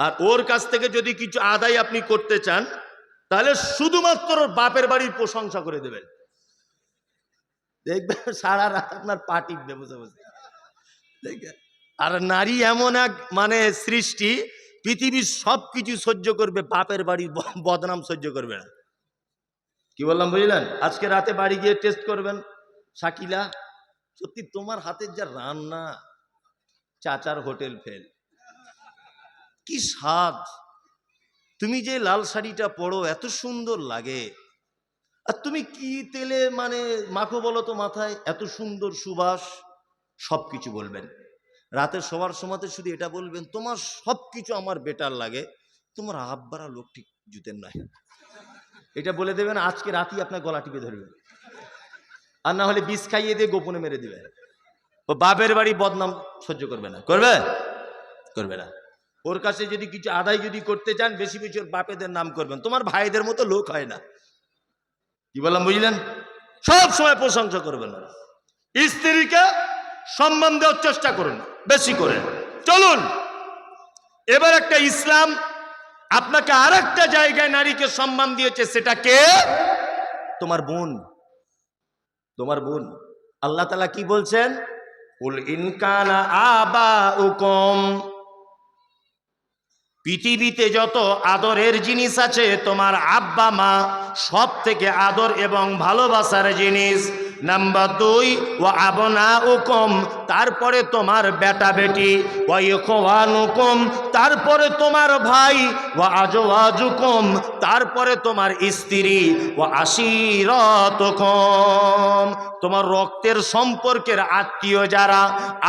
আর ওর কাছ থেকে যদি কিছু আদায় আপনি করতে চান, তাহলে শুধুমাত্র বাপের বাড়ির প্রশংসা করে দেবেন। দেখবেন সারা রাত আপনার পা টিপবে বসে বসে? আর নারী এমন এক মানে সৃষ্টি, পৃথিবীর সব কিছু সহ্য করবে, বাপের বাড়ির বদনাম সহ্য করবে না। কি বললাম, বুঝলেন? আজকে রাতে বাড়ি গিয়ে টেস্ট করবেন। শাকিলা, সত্যি তোমার হাতের যা রান্না, চাচার হোটেল ফেল কি স্বাদ? তুমি যে লাল শাড়িটা পরো, এত সুন্দর লাগে। আর তুমি কি তেলে মানে মাখো বলো তো মাথায়? এত সুন্দর সুবাস। সব কিছু বলবেন। রাতে সবার সময়তে শুধু এটা বলবেন, তোমার সব কিছু আমার বেটার লাগে। তোমার আব্বারা লোক ঠিক জুতেন নয়। এটা বলে দেবেন, আজকে রাতেই আপনার গলা টিপে ধরবেন আর না হলে বিষ খাইয়ে দিয়ে গোপনে মেরে দিবে। ও বাপের বাড়ি বদনাম সহ্য করবে না। করবে? করবে না। ওর কাছে যদি কিছু আদায় যদি করতে চান, বেশি বেশি ওর বাপেদের নাম করবেন। তোমার ভাইদের মতো লোক হয় না। কি বললাম, বুঝলেন? সব সময় প্রশংসা করবেন। স্ত্রীকে সম্মান দেওয়ার চেষ্টা করুন, বেশি করে। চলুন, এবার একটা ইসলাম আপনাকে আর একটা জায়গায় নারীকে সম্মান দিয়েছে, সেটা কে? তোমার বোন। তোমার বোন। আল্লাহ তালা কি বলছেন? উল ইনকানা আবা উকম পৃথিবীতে যত আদরের জিনিস আছে, তোমার আব্বা, মা সব থেকে আদর এবং ভালোবাসার জিনিস। নাম্বার দুই ও আবনা উকম তারপরে তোমার বেটা বেটি ও ইখওয়ানুকুম, তারপরে তোমার ভাই ও আজওয়াজুকুম, তারপরে তোমার স্ত্রী ও আশিরতকুম। তোমার রক্তের সম্পর্কের আত্মীয় যারা,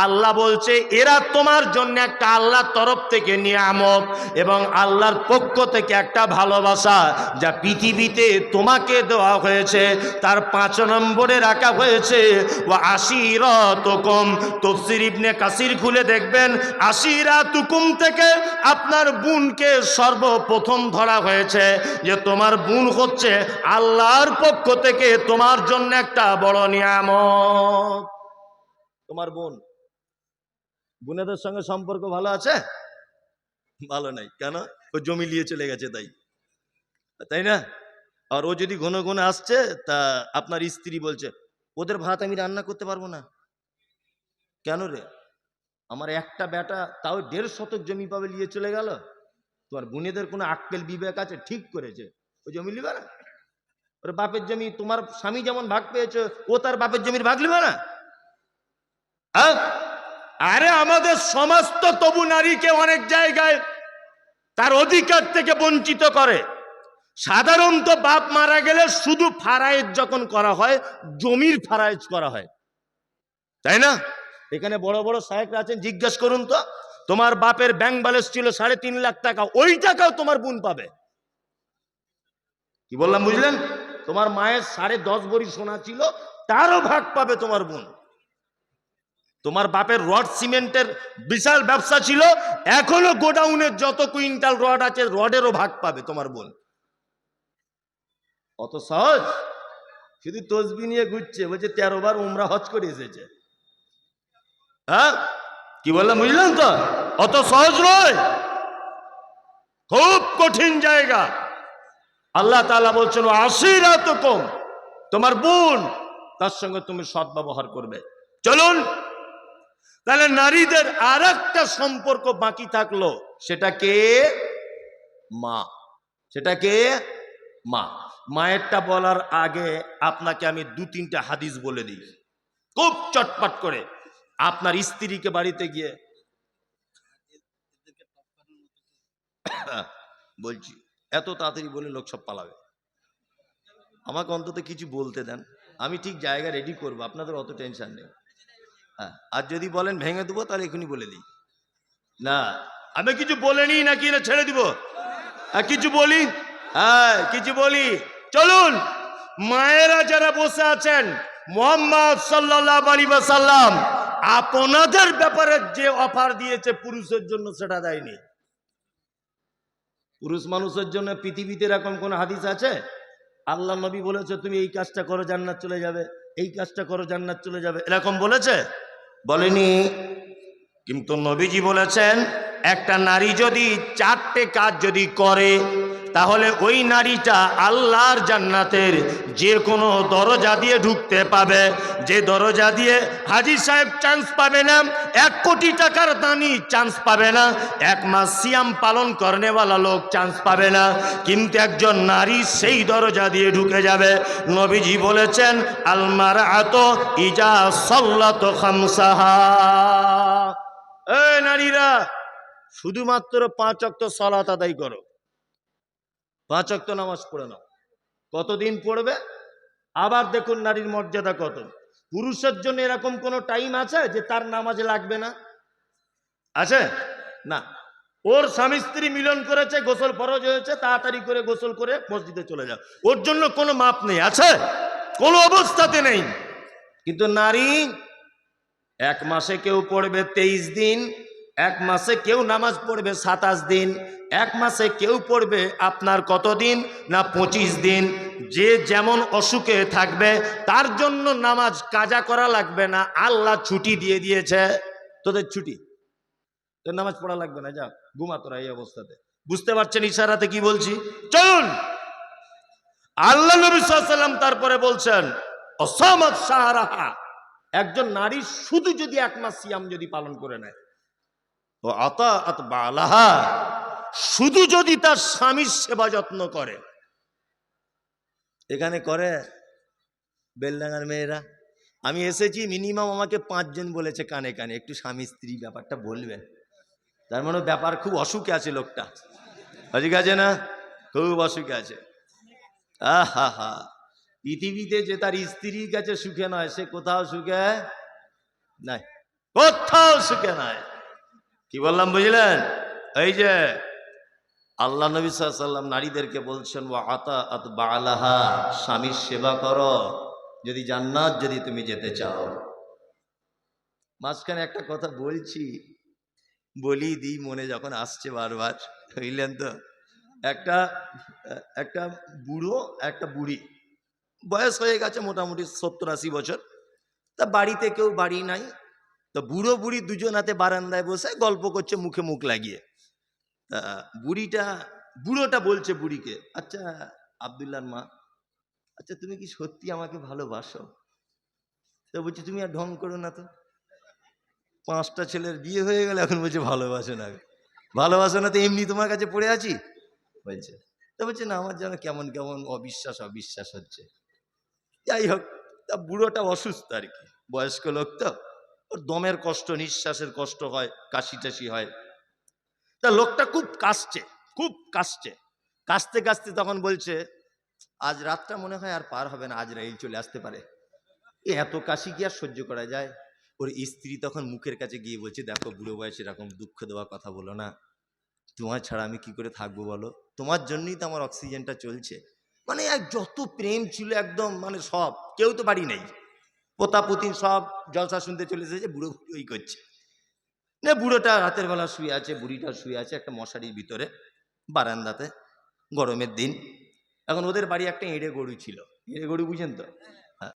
আল্লাহ বলছে, এরা তোমার জন্য একটা আল্লাহর তরফ থেকে নিয়ামক এবং আল্লাহর পক্ষ থেকে একটা ভালোবাসা যা পৃথিবীতে তোমাকে দেওয়া হয়েছে। তার পাঁচ নম্বরে রাখা হয়েছে ও আশির তুকুম তফসির ইবনে কাসির খুলে দেখবেন, আশিরা তুকুম থেকে আপনার বোনকে সর্বপ্রথম ধরা হয়েছে যে তোমার বোন হচ্ছে আল্লাহর পক্ষ থেকে তোমার জন্য একটা বড় নিয়ামত। তোমার বোন, বোনেদের সঙ্গে সম্পর্ক ভালো আছে? ভালো নাই। কেন? ও জমি নিয়ে চলে গেছে তাই। তাই না? আর ও যদি ঘন ঘন আসছে, তা আপনার স্ত্রী বলছে, ওদের ভাত আমি রান্না করতে পারব না। কেন রে? আমার একটা বেটা তাও দেড় শতক জমি পাবে নিয়ে চলে গেল। তোমার বোনেদের কোনো আক্কেল বিবেক আছে? ঠিক করেছে। ও জমি নিবে না? ওর বাপের জমি, তোমার স্বামী যেমন ভাগ পেয়েছে, ও তার বাপের জমির ভাগ নিবে না? হ্যাঁ? আরে আমাদের সমাজ তো তবু নারীকে অনেক জায়গায় তার অধিকার থেকে বঞ্চিত করে। সাধারণত বাপ মারা গেলে শুধু ফারায়েজ যখন করা হয়, জমির ফারায়েজ করা হয়। তাই না? এখানে বড় বড় সাহেবরা আছেন, জিজ্ঞেস করুন তো, তোমার বাপের ব্যাংক ব্যালেন্স ছিল সাড়ে তিন লাখ টাকা, ওই টাকাও তোমার বোন পাবে। কি বললাম, বুঝলেন? তোমার মায়ের সাড়ে দশ ভরি সোনা ছিল, তারও ভাগ পাবে তোমার বোন। তোমার বাপের রড সিমেন্টের বিশাল ব্যবসা ছিল, এখনও গোডাউনের যত কুইন্টাল রড আছে, রডেরও ভাগ পাবে তোমার বোন। অত সহজ? শুধু তসবি নিয়ে ঘুরছে, বলছে তেরো বার উমরা হজ করে এসেছে। হ্যাঁ? কি বললাম বুঝলেন তো? অত সহজ নয়। খুব কঠিন জায়গা। আল্লাহ তালা বলছেন আশিরা তো কম তোমার বোন, তার সঙ্গে তুমি সদ্ব্যবহার করবে। চলুন, তাহলে নারীদের আর একটা সম্পর্ক বাকি থাকল। সেটা কে? মা। সেটা কে? মা। মায়েরটা বলার আগে আপনাকে আমি দু তিনটা হাদিস বলে দিই। খুব চটপট করে। আপনার স্ত্রীকে বাড়িতে গিয়ে বলছি, এত তাড়াতাড়ি বলে লোক সব পালাবে। আমাকে অন্তত কিছু বলতে দেন। আমি ঠিক জায়গা রেডি করব, আপনাদের অত টেনশন নেই। হ্যাঁ আর যদি বলেন ভেঙে দেবো, তাহলে এখনই বলে দিই। না, আমি কিছু বলে নিই নাকি না ছেড়ে দিব? আর কিছু বলি? হ্যাঁ কিছু বলি। চলুন, মায়েরা যারা বসে আছেন, মোহাম্মদ সাল্লাহ আলী সাল্লাম আপনাদের ব্যাপারে যে অফার দিয়েছে পুরুষের জন্য সেটা দেয়নি। পুরুষ মানুষের জন্য পৃথিবীতে এরকম কোন হাদিস আছে? আল্লাহ নবী বলেছে, তুমি এই কাজটা করো, জান্নাত চলে যাবে। এই কাজটা করো, জান্নাত চলে যাবে। এরকম বলেছে? বলেনি। কিন্তু নবীজি বলেছেন, একটা নারী যদি চারটে কাজ যদি করে তাহলে ওই নারীটা আল্লাহর জান্নাতের যে কোনো দরজা দিয়ে ঢুকতে পাবে। যে দরজা দিয়ে হাজির সাহেব চান্স পাবে না, এক কোটি টাকার দানি চান্স পাবে না, এক মাস সিয়াম পালন করনেওয়ালা লোক চান্স পাবে না। কিন্তু একজন নারী সেই দরজা দিয়ে ঢুকে যাবে। নবীজি বলেছেন আলমার আত ইজা সল্লাত খামসাহা। এই নারীরা, শুধুমাত্র পাঁচ অক্ত সলাত আদায় করো। পাঁচ অক্ত নামাজ পড়ে নাও। কতদিন পড়বে? আবার দেখুন নারীর মর্যাদা কত। পুরুষের জন্য এরকম কোনো টাইম আছে যে তার নামাজে লাগবে না? আছে? না। ওর স্বামী স্ত্রী মিলন করেছে, গোসল ফরজ হয়েছে, তাড়াতাড়ি করে গোসল করে মসজিদে চলে যাও। ওর জন্য কোনো মাপ নেই, আছে? কোনো অবস্থাতে নেই। কিন্তু নারী, এক মাসে কেউ পড়বে তেইশ দিন এক মাসে কেউ নামাজ পড়বে সাতাশ দিন, এক মাসে কেউ পড়বে আপনার কত দিন না পঁচিশ দিন? যে যেমন অসুখে থাকবে, তার জন্য নামাজ কাজা করা লাগবে না, আল্লাহ ছুটি দিয়ে দিয়েছে। তোদের ছুটি? তোর নামাজ পড়া লাগবে না, যা, ঘুমা তোরা এই অবস্থাতে। বুঝতে পারছেন ইশারাতে কি বলছি? চলুন! আল্লাহ নবী সাল্লাম তারপরে বলছেন, অসমত সাহারাহা। একজন নারী শুধু যদি এক মাস সিয়াম যদি পালন করে নেয় ও আতা বালাহা, শুধু যদি তার স্বামীর সেবা যত্ন করে। এখানে করে বেলডাঙ্গার মেয়েরা, আমি এসেছি মিনিমাম আমাকে পাঁচজন বলেছে কানে কানে, একটু স্বামী স্ত্রী ব্যাপারটা বলবেন। তার মানে ব্যাপার খুব অসুখে আছে লোকটা। ঠিক আছে না? খুব অসুখে আছে। আহা হা, পৃথিবীতে যে তার স্ত্রীর কাছে সুখে নয়, সে কোথাও সুখে নাই। কোথাও সুখে নয় কি বললাম, বুঝলেন? এই যে আল্লাহ নবী সাল্লাম নারীদেরকে বলছেন ও আতা আত বালাহা স্বামীর সেবা করো। যদি জান্নাত, যদি তুমি যেতে চাও। মাঝখানে একটা কথা বলছি, বলি দিই, মনে যখন আসছে বারবার, বুঝলেন তো? একটা একটা বুড়ো, একটা বুড়ি, বয়স হয়ে গেছে মোটামুটি সত্তর আশি বছর। তা বাড়িতে কেউ বাড়ি নাই তো বুড়ো বুড়ি দুজন হাতে বারান্দায় বসে গল্প করছে, মুখে মুখ লাগিয়ে। তা বুড়িটা, বুড়োটা বলছে বুড়িকে আচ্ছা আবদুল্লার মা আচ্ছা তুমি কি সত্যি আমাকে ভালোবাসো? তো বলছি, তুমি আর ঢং করো না তো। পাঁচটা ছেলের বিয়ে হয়ে গেলে, এখন বলছে, ভালোবাসো না। ভালোবাসো না তো এমনি তোমার কাছে পড়ে আছি? বলছে। তো বলছে, না, আমার যেন কেমন কেমন অবিশ্বাস অবিশ্বাস হচ্ছে। যাই হোক, তা বুড়োটা অসুস্থ আর কি, বয়স্ক লোক তো। ওর দমের কষ্ট, নিঃশ্বাসের কষ্ট হয়, কাশি টাশি হয়। তা লোকটা খুব কাশছে খুব কাশছে। কাশতে কাশতে তখন বলছে, আজ রাতটা মনে হয় আর পার হবে না, আজ রেল চলে আসতে পারে। এ এত কাশি কি আর সহ্য করা যায়? ওর স্ত্রী তখন মুখের কাছে গিয়ে বলছে, দেখো বুড়ো বয়সে এরকম দুঃখ দেওয়া কথা বলো না। তোমার ছাড়া আমি কি করে থাকব বলো? তোমার জন্যই তো আমার অক্সিজেনটা চলছে। মানে এক যত প্রেম ছিল একদম মানে সব, কেউ তো বাড়ি নেই। পোতা পুতিন সব জলসা শুনতে চলে এসেছে, বুড়ো ওই করছে। না বুড়োটা রাতের বেলা শুয়ে আছে, বুড়িটা শুয়ে আছে একটা মশারির ভিতরে, বারান্দাতে, গরমের দিন। এখন ওদের বাড়ি একটা এঁড়ে গরু ছিল। এঁড়ে গরু বুঝেন তো?